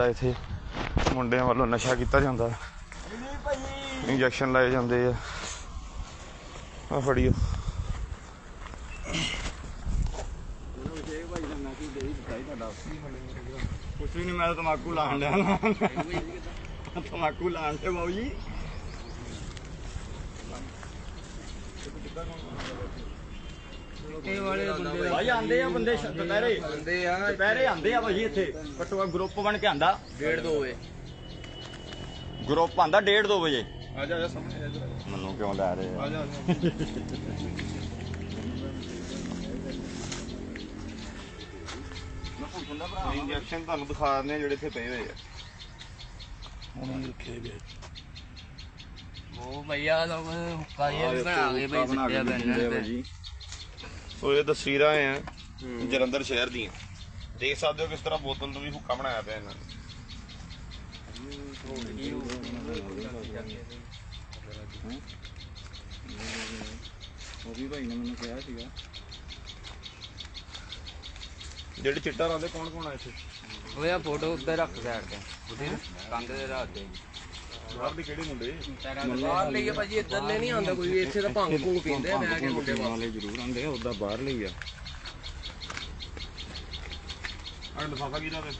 ਜਿਹੜਾ ਇੱਥੇ ਮੁੰਡਿਆਂ ਵੱਲੋਂ ਨਸ਼ਾ ਕੀਤਾ ਜਾਂਦਾ ਇੰਜੈਕਸ਼ਨ ਲਾਏ ਜਾਂਦੇ ਆ। ਆ। ਫੜੀਓ ਕੁਛ ਵੀ ਨਹੀਂ ਮੈਂ ਤਾਂ ਤਮਾਕੂ ਲਾਣ ਲਿਆ ਨਾ ਤਮਾਕੂ ਲਾਣ ਤੇ ਬਾਊ ਜੀ। ਭਾਈ ਆਂਦੇ ਆ ਬੰਦੇ ਸ਼- ਦੁਪਹਿਰੇ? ਬੰਦੇ ਆ ਦੁਪਹਿਰੇ ਆਂਦੇ ਆ ਭਾਈ ਇੱਥੇ ਘੱਟੋ ਘੱਟ ਗਰੁੱਪ ਬਣ ਕੇ ਆਂਦਾ ਡੇਢ ਦੋ ਵਜੇ। ਗਰੁੱਪ ਆਂਦਾ 1:30 2 ਵਜੇ। ਆ ਜਾ ਆ ਜਾ ਸਾਹਮਣੇ ਆ ਜਾ। ਮੈਨੂੰ ਕਿਉਂ ਲੈ ਰਹੇ ਆ? ਜਾ ਇੰਜੈਕਸ਼ਨ ਤੁਹਾਨੂੰ ਦਿਖਾ ਦਿੰਦੇ ਆ ਜਿਹੜੇ ਇੱਥੇ ਪਏ ਹੋਏ ਆ। ਉਹ ਭਈਆ ਲੋਕ ਕਾਇਆ ਵੀ ਬਣਾ ਕੇ ਬਈ ਸਿੱਧਿਆ ਬੈਨਰ ਤੇ। ਸੋ ਇਹ ਤਸਵੀਰਾਂ ਆ ਜਲੰਧਰ ਸ਼ਹਿਰ ਦੀਆਂ। ਦੇਖ ਸਕਦੇ ਹੋ ਕਿਸ ਤਰ੍ਹਾਂ ਬੋਤਲ ਨੂੰ ਵੀ ਹੁੱਕਾ ਬਣਾਇਆ ਪਿਆ ਇਹਨਾਂ ਨੇ। ਉਹ ਵੀ ਭਾਈ ਨੇ ਮੈਨੂੰ ਕਿਹਾ ਸੀਗਾ ਜਿਹੜੇ ਚਿੱਟਾ ਲਾਉਂਦੇ ਕੌਣ ਕੌਣ ਆ ਇੱਥੇ? ਉਹ ਯਾ ਫੋਟੋ ਉੱਤੇ ਰੱਖ ਸਾਈਡ ਤੇ। ਉਹਦੇ ਕੰਧ ਤੇ ਰੱਖ ਦੇ ਬਾਹਰ ਦੇ ਕਿਹੜੇ ਮੁੰਡੇ? ਬਾਹਰ ਲਈਏ ਭਾਜੀ ਇੱਧਰ ਨੇ ਨਹੀਂ ਆਉਂਦਾ ਕੋਈ ਇੱਥੇ ਤਾਂ ਭੰਗ ਭੁੰਗ ਪੀਂਦੇ ਆ ਮੈਂ ਕਿ ਮੁੰਡੇ ਬਾਹਰ ਵਾਲੇ ਜ਼ਰੂਰ ਆਂਦੇ ਆ ਉਹਦਾ ਬਾਹਰ ਲਈ ਆ। ਆ ਲਫਾਫਾ ਕੀ ਦਾ ਵੇ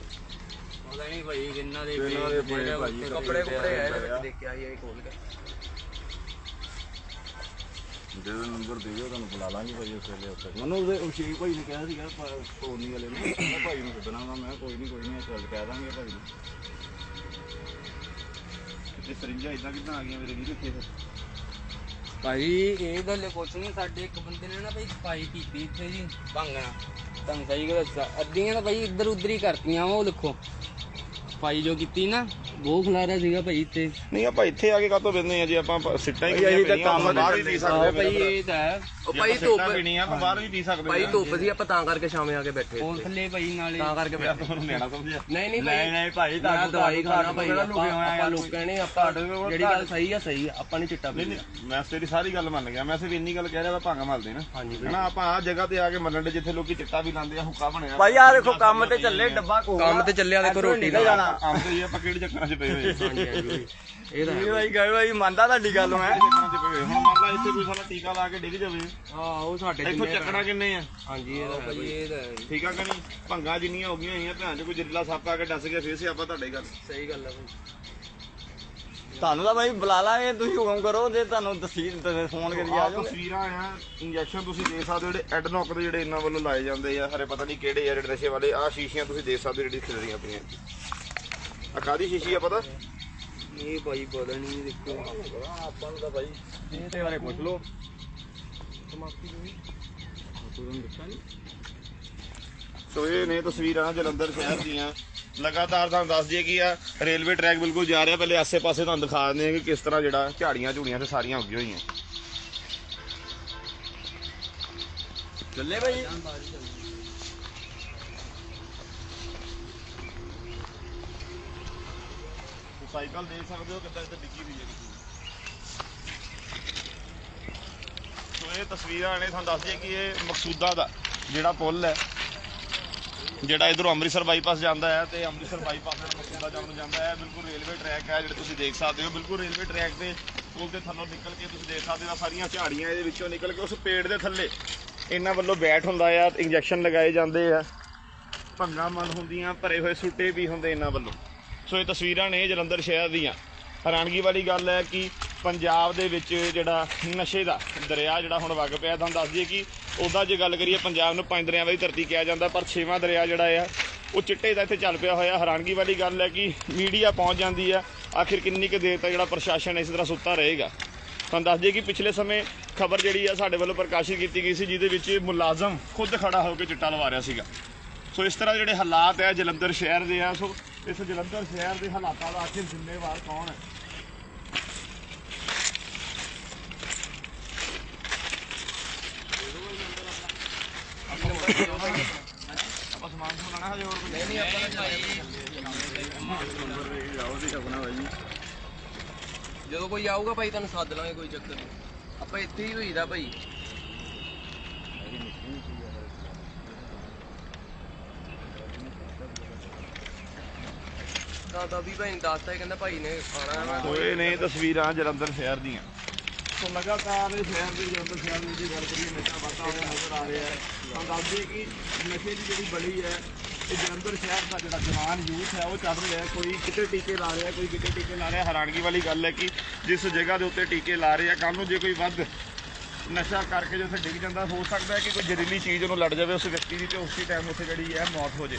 ਉਹਦਾ ਨਹੀਂ ਭਾਈ ਕਿੰਨਾ ਦੇ ਕਿੰਨਾ ਦੇ ਪਏ ਭਾਜੀ, ਕੱਪੜੇ ਕੁਪੜੇ ਆਏ ਨੇ ਵਿੱਚ ਦੇਖ ਕੇ ਆਈ ਆਈ ਖੋਲ ਕੇ। ਜਿਹਦਾ ਨੰਬਰ ਦੇ ਦਿਓ ਤੁਹਾਨੂੰ ਬੁਲਾ ਲਾਂਗੇ ਭਾਈ ਉਸ ਵੇਲੇ ਉੱਤੇ ਮੈਨੂੰ ਉਹਦੇ ਉਸ਼ੀ ਭਾਈ ਨੇ ਕਿਹਾ ਸੀਗਾ ਸੋਨੀ ਵਾਲੇ ਨੇ। ਮੈਂ ਭਾਈ ਨੂੰ ਸੱਦਣਾ ਵਾ ਮੈਂ ਕਿਹਾ ਕੋਈ ਨਹੀਂ ਕੋਈ ਨਹੀਂ ਚੱਲ ਕਹਿ ਦਾਂਗੇ ਭਾਈ ਨੂੰ। ਤੇ ਸਰਿੰਜਾਂ ਇਦਾਂ ਕਿੱਦਾਂ ਆ ਗਈਆਂ ਮੇਰੇ ਵੀਰ ਇੱਥੇ ਫਿਰ? ਭਾਈ ਇਹ ਗੱਲ ਕੁਛ ਨਹੀਂ ਸਾਡੇ ਇੱਕ ਬੰਦੇ ਨੇ ਨਾ ਭਾਈ ਸਫ਼ਾਈ ਕੀਤੀ ਇੱਥੇ ਜੀ ਭੰਗਣਾ ਤੁਹਾਨੂੰ ਸਹੀ ਗੱਲ ਦੱਸਾਂ ਅੱਧੀਆਂ ਤਾਂ ਭਾਈ ਇੱਧਰ ਉੱਧਰ ਹੀ ਕਰਤੀਆਂ ਵਾ ਉਹ ਦੇਖੋ। ਸਫ਼ਾਈ ਜੋ ਕੀਤੀ ਨਾ ਬਹੁਤ ਖਲਾਰਾ ਸੀਗਾ ਭਾਈ ਇੱਥੇ। ਨਹੀਂ ਆਪਾਂ ਇੱਥੇ ਆ ਕੇ ਕਾਹਤੋਂ ਬੈਠਨੇ ਆ ਜੇ? ਆਪਾਂ ਪ- ਸਿੱਟਾਂ ਹੀ ਕਿੰਨੀਆਂ ਪਈਆਂ ਆਪਾਂ ਬਾਹਰ ਵੀ ਪੀ ਸਕਦੇ ਆਹ ਭਾਈ ਇਹ ਤਾਂ ਹੈ। ਉਹ ਭਾਈ ਧੁੱਪ ਪੀਣੀ ਆ ਆਪਾਂ ਬਾਹਰ ਵੀ ਪੀ ਸਕਦੇ ਭਾਈ ਧੁੱਪ ਸੀ ਆਪਾਂ ਤਾਂ ਕਰਕੇ ਸ਼ਾਮੇ ਆ ਕੇ ਬੈਠੇ ਕੋਲ ਥੱਲੇ ਭਾਈ ਨਾਲੇ। ਤਾਂ ਕਰਕੇ ਬੈਠੇ। ਤੁਹਾਨੂੰ ਨਿਆਣਾ ਸਮਝਿਆ? ਨਹੀਂ ਨਹੀਂ ਭਾਈ। ਨਹੀਂ ਭਾਈ ਤੁਹਾਨੂੰ ਦਵਾਈ ਖਾਣਾ ਭਾਈ ਆਪਾਂ ਲੁਕੇ ਨੇ ਆਪਾਂ ਜਿਹੜੀ ਗੱਲ ਸਹੀ ਆ ਸਹੀ ਆ ਆਪਾਂ ਨਹੀਂ ਚਿੱਟਾ ਨਹੀਂ ਮੈਂ ਤੇਰੀ ਸਾਰੀ ਗੱਲ ਮੰਨ ਗਿਆ। ਮੈਂ ਸਿਰਫ ਇੰਨੀ ਗੱਲ ਕਹਿ ਰਿਹਾ ਵਾ ਭਾਂਗਾ ਮਲਦੇ ਨਾ। ਹਾਂਜੀ ਹਨਾ ਆਪਾਂ ਆ ਜਗ੍ਹਾ ਤੇ ਆ ਕੇ ਮੰਨਣ ਦੇ ਜਿੱਥੇ ਲੋਕੀ ਚਿੱਟਾ ਵੀ ਲਾਉਂਦੇ ਆ ਹੁੱਕਾ ਬਣਿਆ। ਭਾਈ ਆ ਦੇਖੋ ਕੰਮ ਤੇ ਚੱਲੇ ਡੱਬਾ ਕੋ ਕੰਮ ਤੇ ਚੱਲਿਆ ਦੇਖੋ ਰੋਟੀ ਦਾ ਜਾਣਾ। ਆਉਂਦੇ ਹੀ ਆਪਾਂ ਕਿਹੜੇ ਚੱਕਰਾਂ 'ਚ ਪਏ ਹੋਏ ਆ? ਹਾਂਜੀ ਹਾਂਜੀ ਇਹ ਤਾਂ ਇਹ ਭਾਈ। ਗਏ ਭਾਈ ਮੰਨਦਾ ਤੁਹਾਡੀ ਗੱਲ ਮੈਂ। ਕਿਹੜੇ ਚੱਕਰਾਂ 'ਚ ਪਏ ਹੋਏ ਹੁਣ ਮੰਨ ਲਾ ਇੱਥੇ ਕੋਈ ਸਾਡਾ ਟੀਕਾ ਲਾ ਕੇ ਡਿੱਗ ਜਾਵੇ। ਹਾਂ ਉਹ ਸਾਡੇ ਇੱਥੋਂ ਚੱਕਣਾ ਕਿੰਨੇ ਆ? ਹਾਂਜੀ ਇਹ ਤਾਂ ਭਾਈ ਇਹ ਤਾਂ ਠੀਕ ਆ ਕਿ ਨਹੀਂ? ਭੰਗਾ ਜਿੰਨੀਆਂ ਹੋ ਗਈਆਂ ਹੋਈਆਂ ਭੈਣ ਚ ਕੋਈ ਜ਼ਹਿਰੀਲਾ ਸੱਪ ਆ ਕੇ ਡਸ ਗਿਆ ਫੇਰ ਸਿਆਪਾ ਤੁਹਾਡੇ ਗੱਲ ਸਹੀ ਗੱਲ ਆ ਭਾਈ ਤੁਹਾਨੂੰ ਤਾਂ ਭਾਈ ਬੁਲਾ ਲਾਂਗੇ ਤੁਸੀਂ ਹੁਕਮ ਕਰੋ ਜੇ ਤੁਹਾਨੂੰ ਦਸੀ ਫੋਨ ਕਰੀ ਆ ਆ ਜਾਓ। ਤਸਵੀਰਾਂ ਆ ਇੰਜੈਕਸ਼ਨ ਤੁਸੀਂ ਦੇਖ ਸਕਦੇ ਹੋ ਜਿਹੜੇ ਐਡਨੋਕ ਦੇ ਜਿਹੜੇ ਇਹਨਾਂ ਵੱਲੋਂ ਲਾਏ ਜਾਂਦੇ ਆ ਹਰੇ ਪਤਾ ਨਹੀਂ ਕਿਹੜੇ ਆ ਜਿਹੜੇ ਨਸ਼ੇ ਵਾਲੇ ਆ ਸ਼ੀਸ਼ੀਆਂ ਤੁਸੀਂ ਦੇਖ ਸਕਦੇ ਹੋ ਜਿਹੜੀ ਖਿਲਰੀਆਂ ਪਈਆਂ। ਆ ਕਾਦੀ ਸ਼ੀਸ਼ੀ ਆ ਪਤਾ? ਇਹ ਭਾਈ ਪਤਾ ਨਹੀਂ ਦੇਖੋ। ਆਪਾਂ ਨੂੰ ਤਾਂ ਬਾਈ ਇਹਦੇ ਬਾਰੇ ਪੁੱਛ ਲਓ। ਸੋ ਇਹ ਨੇ ਤਸਵੀਰਾਂ ਜਲੰਧਰ ਸ਼ਹਿਰ ਦੀਆਂ। ਲਗਾਤਾਰ ਤੁਹਾਨੂੰ ਦੱਸ ਦਈਏ ਕਿ ਆ ਰੇਲਵੇ ਟਰੈਕ ਬਿਲਕੁਲ ਜਾ ਰਿਹਾ। ਪਹਿਲੇ ਆਸੇ-ਪਾਸੇ ਤੁਹਾਨੂੰ ਦਿਖਾ ਦਿੰਦੇ ਆ ਕਿ ਕਿਸ ਤਰ੍ਹਾਂ ਜਿਹੜਾ ਝਾੜੀਆਂ ਝੂੜੀਆਂ ਤੇ ਸਾਰੀਆਂ ਉੱਗੀਆਂ ਹੋਈਆਂ। ਚੱਲੇ ਭਾਈ ਸਾਈਕਲ ਦੇਖ ਸਕਦੇ ਹੋ ਕਿੱਦਾਂ ਇੱਥੇ ਡਿੱਗੀ ਹੋਈ ਹੈ ਕਿਸੇ ਸੋ ਇਹ ਤਸਵੀਰਾਂ ਨੇ, ਤੁਹਾਨੂੰ ਦੱਸ ਦਈਏ ਕਿ ਇਹ ਮਕਸੂਦਾ ਦਾ ਜਿਹੜਾ ਪੁਲ ਹੈ, ਜਿਹੜਾ ਇਧਰੋਂ ਅੰਮ੍ਰਿਤਸਰ ਬਾਈਪਾਸ ਜਾਂਦਾ ਹੈ ਤੇ ਅੰਮ੍ਰਿਤਸਰ ਬਾਈਪਾਸ ਨਾਲ ਮਕਸੂਦਾ ਜਾਣ ਜਾਂਦਾ ਹੈ। ਬਿਲਕੁਲ ਰੇਲਵੇ ਟਰੈਕ ਹੈ ਜਿਹੜਾ ਤੁਸੀਂ ਦੇਖ ਸਕਦੇ ਹੋ। ਬਿਲਕੁਲ ਰੇਲਵੇ ਟਰੈਕ ਦੇ ਪੁਲ ਦੇ ਥੱਲੋਂ ਨਿਕਲ ਕੇ ਤੁਸੀਂ ਦੇਖ ਸਕਦੇ ਹੋ ਸਾਰੀਆਂ ਝਾੜੀਆਂ ਇਹਦੇ ਵਿੱਚੋਂ ਨਿਕਲ ਕੇ ਉਸ ਪੇੜ ਦੇ ਥੱਲੇ ਇਹਨਾਂ ਵੱਲੋਂ ਬੈਠ ਹੁੰਦਾ ਆ, ਇੰਜੈਕਸ਼ਨ ਲਗਾਏ ਜਾਂਦੇ ਆ। ਭੰਗਾ ਮਨ ਹੁੰਦੀਆਂ, ਭਰੇ ਹੋਏ ਸੁੱਟੇ ਵੀ ਹੁੰਦੇ ਇਹਨਾਂ ਵੱਲੋਂ। ਸੋ ਇਹ ਤਸਵੀਰਾਂ ਨੇ ਜਲੰਧਰ ਸ਼ਹਿਰ ਦੀਆਂ। ਹੈਰਾਨਗੀ ਵਾਲੀ ਗੱਲ ਹੈ ਕਿ ਪੰਜਾਬ ਦੇ ਵਿੱਚ ਜਿਹੜਾ ਨਸ਼ੇ ਦਾ ਦਰਿਆ ਜਿਹੜਾ ਹੁਣ ਵਗ ਪਿਆ, ਤੁਹਾਨੂੰ ਦੱਸ ਦਈਏ ਕਿ ਉਹਦਾ ਜੇ ਗੱਲ ਕਰੀਏ ਪੰਜਾਬ ਨੂੰ ਪੰਜ ਦਰਿਆਵਾਂ ਦੀ ਧਰਤੀ ਕਿਹਾ ਜਾਂਦਾ, ਪਰ ਛੇਵਾਂ ਦਰਿਆ ਜਿਹੜਾ ਆ, ਉਹ ਚਿੱਟੇ ਦਾ ਇੱਥੇ ਚੱਲ ਪਿਆ ਹੋਇਆ। ਹੈਰਾਨਗੀ ਵਾਲੀ ਗੱਲ ਹੈ ਕਿ ਮੀਡੀਆ ਪਹੁੰਚ ਜਾਂਦੀ ਆ, ਆਖਿਰ ਕਿੰਨੀ ਕੁ ਦੇਰ ਤੱਕ ਜਿਹੜਾ ਪ੍ਰਸ਼ਾਸਨ ਇਸ ਤਰ੍ਹਾਂ ਸੁੱਤਾ ਰਹੇਗਾ? ਤੁਹਾਨੂੰ ਦੱਸ ਦਈਏ ਕਿ ਪਿਛਲੇ ਸਮੇਂ ਖਬਰ ਜਿਹੜੀ ਆ ਸਾਡੇ ਵੱਲੋਂ ਪ੍ਰਕਾਸ਼ਿਤ ਕੀਤੀ ਗਈ ਸੀ, ਜਿਹਦੇ ਵਿੱਚ ਮੁਲਾਜ਼ਮ ਖੁਦ ਖੜਾ ਹੋ ਕੇ ਚਿੱਟਾ ਲਵਾ ਰਿਹਾ ਸੀਗਾ। ਸੋ ਇਸ ਤਰ੍ਹਾਂ ਜਿਹੜੇ ਹਾਲਾਤ ਹੈ ਜਲੰਧਰ ਸ਼ਹਿਰ ਦੇ ਆ, ਸੋ ਇਸ ਜਲੰਧਰ ਸ਼ਹਿਰ ਦੇ ਹਾਲਾਤਾਂ ਦਾ ਆਖਿਰ ਜ਼ਿੰਮੇਵਾਰ ਕੌਣ ਹੈ ਆਪਾਂ ਸਮਾਨ ਸਮਾਣਾ ਹਜੇ ਹੋਰ ਕੁਝ ਨਹੀਂ ਜਦੋਂ ਕੋਈ ਆਊਗਾ ਭਾਈ ਤੁਹਾਨੂੰ ਸੱਦ ਲਾਂਗੇ ਕੋਈ ਚੱਕਰ ਨਹੀਂ। ਆਪਾਂ ਇੱਥੇ ਹੀ ਹੋਈਦਾ ਭਾਈ। ਤਾਂ ਤਾਂ ਵੀ ਭਾਈ ਨੇ ਦੱਸਤਾ ਕਹਿੰਦਾ ਭਾਈ ਨੇ ਆਣਾ ਵਾ ਹੋਏ ਨੇ ਤਸਵੀਰਾਂ ਜਲੰਧਰ ਸ਼ਹਿਰ ਦੀਆਂ। ਸੋ ਲਗਾਤਾਰ ਇਹ ਸ਼ਹਿਰ ਦੇ ਜਲੰਧਰ ਸ਼ਹਿਰ ਦੀ ਗੱਲ ਕਰੀਏ ਨਸ਼ਾ ਹੋਇਆ ਨਜ਼ਰ ਆ ਰਿਹਾ ਹੈ। ਤਾਂ ਦੱਸ ਦਈਏ ਕਿ ਨਸ਼ੇ ਦੀ ਜਿਹੜੀ ਬੜੀ ਹੈ ਇਹ ਜਲੰਧਰ ਸ਼ਹਿਰ ਦਾ ਜਿਹੜਾ ਜਵਾਨ ਯੂਥ ਹੈ, ਉਹ ਚੱਲ ਰਿਹਾ ਕੋਈ ਕਿਤੇ ਟੀਕੇ ਲਾ ਰਿਹਾ, ਕੋਈ ਕਿਤੇ ਟੀਕੇ ਲਾ ਰਿਹਾ। ਹੈਰਾਨਗੀ ਵਾਲੀ ਗੱਲ ਹੈ ਕਿ ਜਿਸ ਜਗ੍ਹਾ ਦੇ ਉੱਤੇ ਟੀਕੇ ਲਾ ਰਹੇ ਆ ਕੱਲ ਨੂੰ ਜੇ ਕੋਈ ਵੱਧ ਨਸ਼ਾ ਕਰਕੇ ਜੇ ਉੱਥੇ ਡਿੱਗ ਜਾਂਦਾ, ਹੋ ਸਕਦਾ ਹੈ ਕਿ ਕੋਈ ਜ਼ਹਿਰੀਲੀ ਚੀਜ਼ ਉਹਨੂੰ ਲੜ ਜਾਵੇ ਉਸ ਵਿਅਕਤੀ ਦੀ ਤੇ ਉਸੇ ਟਾਈਮ ਉੱਥੇ ਜਿਹੜੀ ਹੈ ਮੌਤ ਹੋ ਜੇ।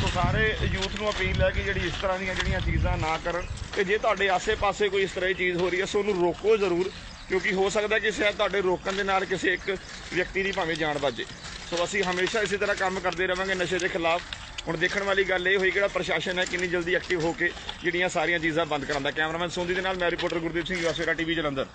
ਸੋ ਸਾਰੇ ਯੂਥ ਨੂੰ ਅਪੀਲ ਹੈ ਕਿ ਜਿਹੜੀ ਇਸ ਤਰ੍ਹਾਂ ਦੀਆਂ ਜਿਹੜੀਆਂ ਚੀਜ਼ਾਂ ਨਾ ਕਰਨ ਤੇ ਜੇ ਤੁਹਾਡੇ ਆਸੇ-ਪਾਸੇ ਕੋਈ ਇਸ ਤਰ੍ਹਾਂ ਦੀ ਚੀਜ਼ ਹੋ ਰਹੀ ਹੈ, ਸੋ ਉਹਨੂੰ ਰੋਕੋ ਜ਼ਰੂਰ, ਕਿਉਂਕਿ ਹੋ ਸਕਦਾ ਕਿ ਸ਼ਾਇਦ ਤੁਹਾਡੇ ਰੋਕਣ ਦੇ ਨਾਲ ਕਿਸੇ ਇੱਕ ਵਿਅਕਤੀ ਦੀ ਭਾਵੇਂ ਜਾਨ ਬਚ ਜੇ। ਸੋ ਅਸੀਂ ਹਮੇਸ਼ਾ ਇਸੇ ਤਰ੍ਹਾਂ ਕੰਮ ਕਰਦੇ ਰਵਾਂਗੇ ਨਸ਼ੇ ਦੇ ਖਿਲਾਫ। ਹੁਣ ਦੇਖਣ ਵਾਲੀ ਗੱਲ ਇਹ ਹੋਈ ਕਿਹੜਾ ਪ੍ਰਸ਼ਾਸਨ ਹੈ, ਕਿੰਨੀ ਜਲਦੀ ਐਕਟਿਵ ਹੋ ਕੇ ਜਿਹੜੀਆਂ ਸਾਰੀਆਂ ਚੀਜ਼ਾਂ ਬੰਦ ਕਰਾਉਂਦਾ। ਕੈਮਰਾਮੈਨ ਸੋਂਦੀ ਦੇ ਨਾਲ ਮੈਂ ਰਿਪੋਰਟਰ ਗੁਰਦੀਪ ਸਿੰਘ ਯਾਸੇਰਾ ਟੀਵੀ ਜਲੰਧਰ।